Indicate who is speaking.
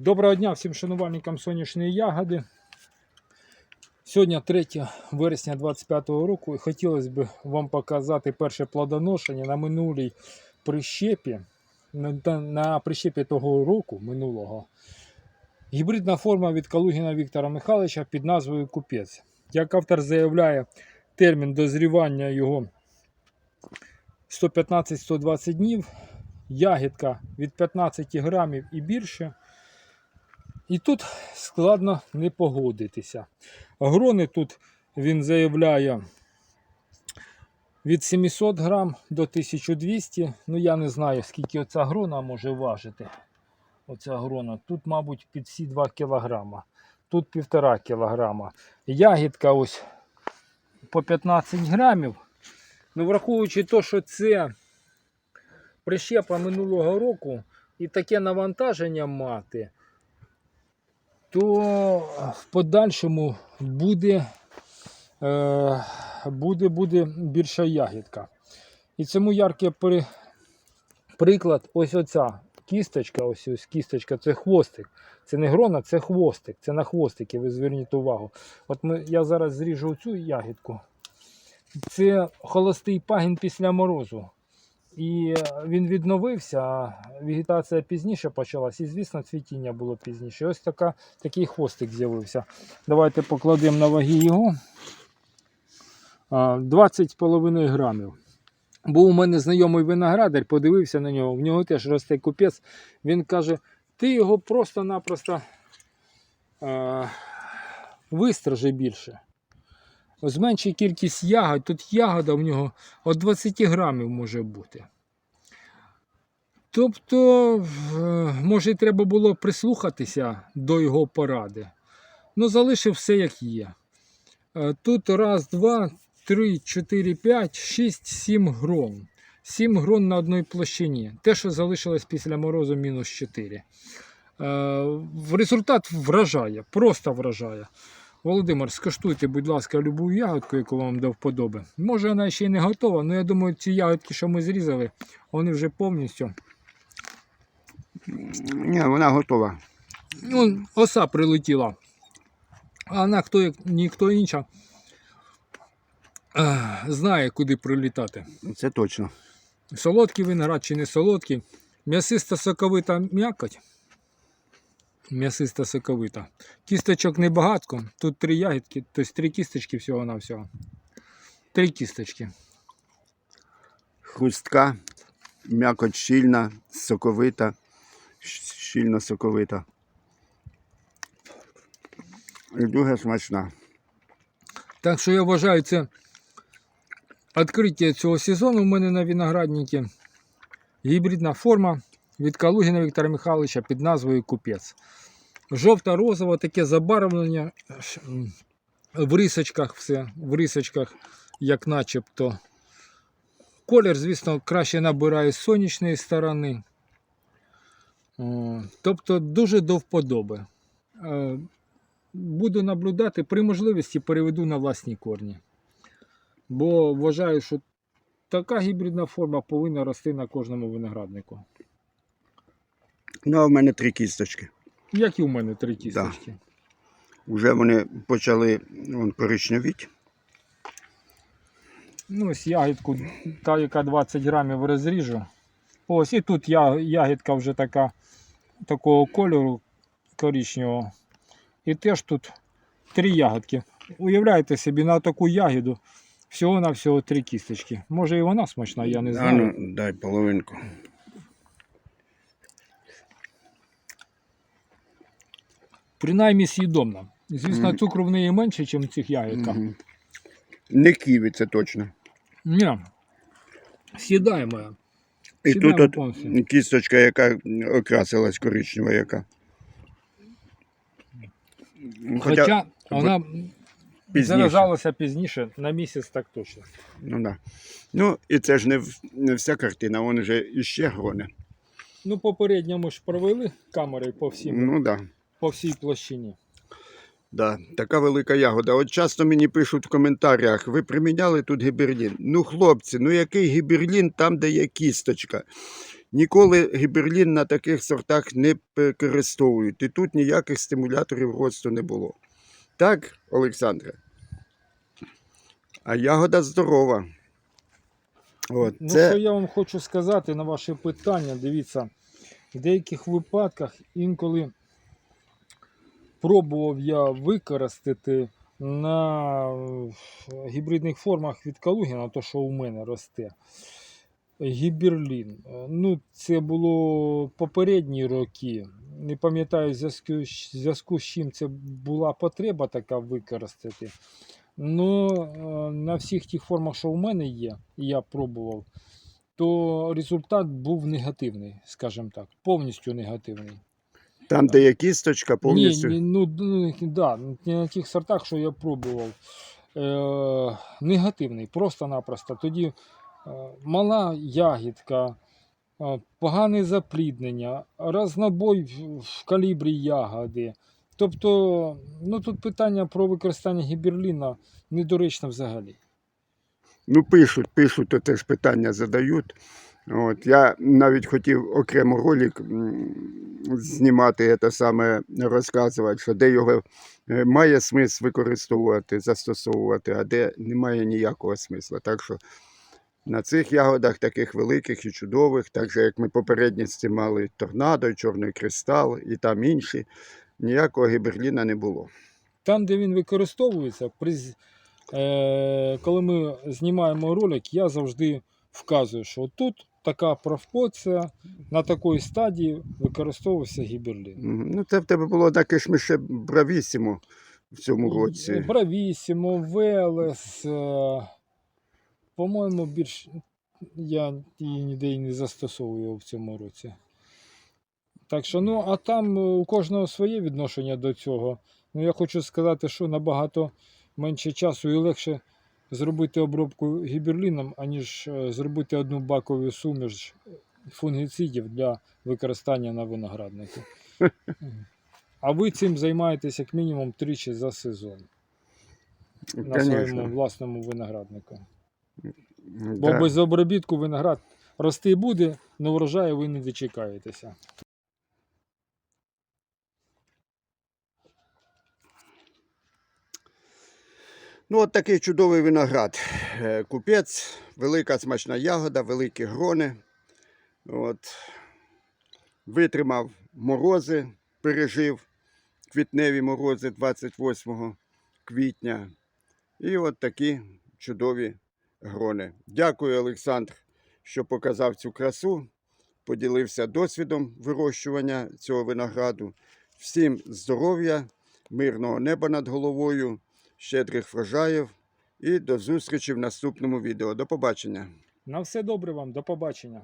Speaker 1: Доброго дня всім шанувальникам сонячної ягоди. Сьогодні 3 вересня 2025 року і хотілося б вам показати перше плодоношення на минулій прищепі. На, прищепі того року минулого. Гібридна форма від Калугіна Віктора Михайловича під назвою Купець. Як автор заявляє, термін дозрівання його 115-120 днів. Ягідка від 15 грамів і більше. І тут складно не погодитися. Грони тут він заявляє від 700 грам до 1200. Ну я не знаю, скільки оця грона може важити. Оця грона. Тут, мабуть, під всі 2 кілограма. Тут 1,5 кілограма. Ягідка ось по 15 грамів. Ну, враховуючи те, що це прищепа минулого року і таке навантаження мати, то в подальшому буде, е, буде, буде більша ягідка. І цьому яркий при, приклад ось оця кісточка, ось ось кісточка, це хвостик. Це не грона, це хвостик. Це на хвостики, ви зверніть увагу. От ми, я зараз зріжу цю ягідку. Це холостий пагін після морозу. І він відновився, вегетація пізніше почалась, і, звісно, цвітіння було пізніше. Ось така, такий хвостик з'явився. Давайте покладемо на ваги його. 20,5 грамів. Був у мене знайомий виноградар, подивився на нього, в нього теж росте купець. Він каже: ти його просто-напросто вистражи більше. Зменши кількість ягод. Тут ягода в нього від 20 грамів може бути. Тобто, може, треба було прислухатися до його поради. Ну, залишив все як є. Е, Тут раз, два, три, чотири, п'ять, шість, сім грон. Сім грон на одній площині. Те, що залишилось після морозу, мінус 4. Е, результат вражає, просто вражає. Володимир, скуштуйте, будь ласка, любу ягодку, яку вам до вподоби. Може, вона ще й не готова, але я думаю, ці ягодки, що ми зрізали, вони вже повністю.
Speaker 2: Ні, вона готова.
Speaker 1: Ну, оса прилетіла. А вона хто, як ніхто інша знає, куди прилітати.
Speaker 2: Це точно.
Speaker 1: Солодкий виноград чи не солодкий. М'ясиста соковита м'якоть. М'ясиста соковита. Кісточок небагатко. Тут три ягідки, тобто три кісточки всього на всього. Три кісточки.
Speaker 2: Хрустка, м'якоть щільна, соковита, щільно соковита. І дуже смачна.
Speaker 1: Так що я вважаю, це відкриття цього сезону у мене на винограднику. Гібридна форма від Калугіна Віктора Михайловича під назвою Купець. Жовто-розове таке забарвлення в рисочках все, в рисочках, як начебто. Колір, звісно, краще набирає з сонячної сторони. Тобто дуже до вподоби. Е, буду наблюдати, при можливості переведу на власні корні. Бо вважаю, що така гібридна форма повинна рости на кожному винограднику.
Speaker 2: Ну, а в мене три кісточки.
Speaker 1: Як і у мене три кісточки.
Speaker 2: Уже вони почали вон, коричневіть.
Speaker 1: Ну, ось ягідку, та, яка 20 грамів розріжу. Ось і тут я, ягідка вже така, такого кольору коричневого. І теж тут три ягодки. Уявляєте собі, на таку ягіду всього-навсього три кісточки. Може і вона смачна, я не
Speaker 2: А
Speaker 1: знаю.
Speaker 2: ну, дай половинку.
Speaker 1: Принаймні з'їдомна. Звісно, цукру в неї менше, ніж в цих ягідках.
Speaker 2: Мгм. Не ківі, це точно.
Speaker 1: Ні. З'їдаємо.
Speaker 2: І
Speaker 1: Сідаємо
Speaker 2: тут
Speaker 1: повністю.
Speaker 2: от кісточка, яка окрасилась коричнева, яка. Ну,
Speaker 1: Хоча, вона
Speaker 2: пізніше.
Speaker 1: заражалася пізніше, на місяць так точно.
Speaker 2: Ну, да. ну і це ж не, в- не вся картина, вон вже іще грони.
Speaker 1: Ну, попередньо ми ж провели камери по, всім,
Speaker 2: Ну да.
Speaker 1: По всій площині.
Speaker 2: Да, така велика ягода. От часто мені пишуть в коментарях, ви приміняли тут гіберлін. Ну, хлопці, ну який гіберлін там, де є кісточка? Ніколи гіберлін на таких сортах не використовують. І тут ніяких стимуляторів росту не було. Так, Олександре? А ягода здорова. От,
Speaker 1: Ну,
Speaker 2: це...
Speaker 1: що я вам хочу сказати на ваше питання, дивіться, в деяких випадках інколи пробував я використати на е, гібридних формах від Калугіна, то що у мене росте. Гіберлін. Е, Ну, це було попередні роки. Не пам'ятаю, в зв'язку, в з чим це була потреба така використати. Ну, е, на всіх тих формах, що у мене є, я пробував, то результат був негативний, скажімо так, повністю негативний.
Speaker 2: Там, де є кісточка, повністю.
Speaker 1: Ні, ні, ну, ну, да, на тих сортах, що я пробував, е, негативний, просто-напросто. Тоді е, мала ягідка, е, погане запліднення, рознобой в, в калібрі ягоди. Тобто, ну тут питання про використання гіберліна недоречно взагалі.
Speaker 2: Ну, пишуть, пишуть, то теж питання задають. От, я навіть хотів окремо ролик знімати, це саме розказувати, що де його е, має смисл використовувати, застосовувати, а де немає ніякого смисла. Так що на цих ягодах, таких великих і чудових, так же як ми попередні знімали торнадо, чорний кристал і там інші, ніякого гіберліна не було.
Speaker 1: Там, де він використовується, при, е, коли ми знімаємо ролик, я завжди вказую, що тут така профпоція, на такій стадії використовувався гіберлін.
Speaker 2: Ну, це в тебе було таке ж ми ще бравісімо в цьому році.
Speaker 1: Бравісімо, Велес. Е, по-моєму, більш я її ніде і не застосовую в цьому році. Так що, ну, а там е, у кожного своє відношення до цього. Ну, я хочу сказати, що набагато менше часу і легше зробити обробку гіберліном, аніж е, зробити одну бакову суміш фунгіцидів для використання на винограднику. А ви цим займаєтесь як мінімум тричі за сезон на своєму власному винограднику.
Speaker 2: Да.
Speaker 1: Бо без обробітку виноград рости буде, але врожаю ви не дочекаєтеся.
Speaker 2: Ну, от такий чудовий виноград. Е, Купець, велика смачна ягода, великі грони. От. Витримав морози, пережив квітневі морози 28 квітня. І от такі чудові грони. Дякую, Олександр, що показав цю красу, поділився досвідом вирощування цього винограду. Всім здоров'я, мирного неба над головою, щедрих врожаїв і до зустрічі в наступному відео. До побачення.
Speaker 1: На все добре вам, до побачення.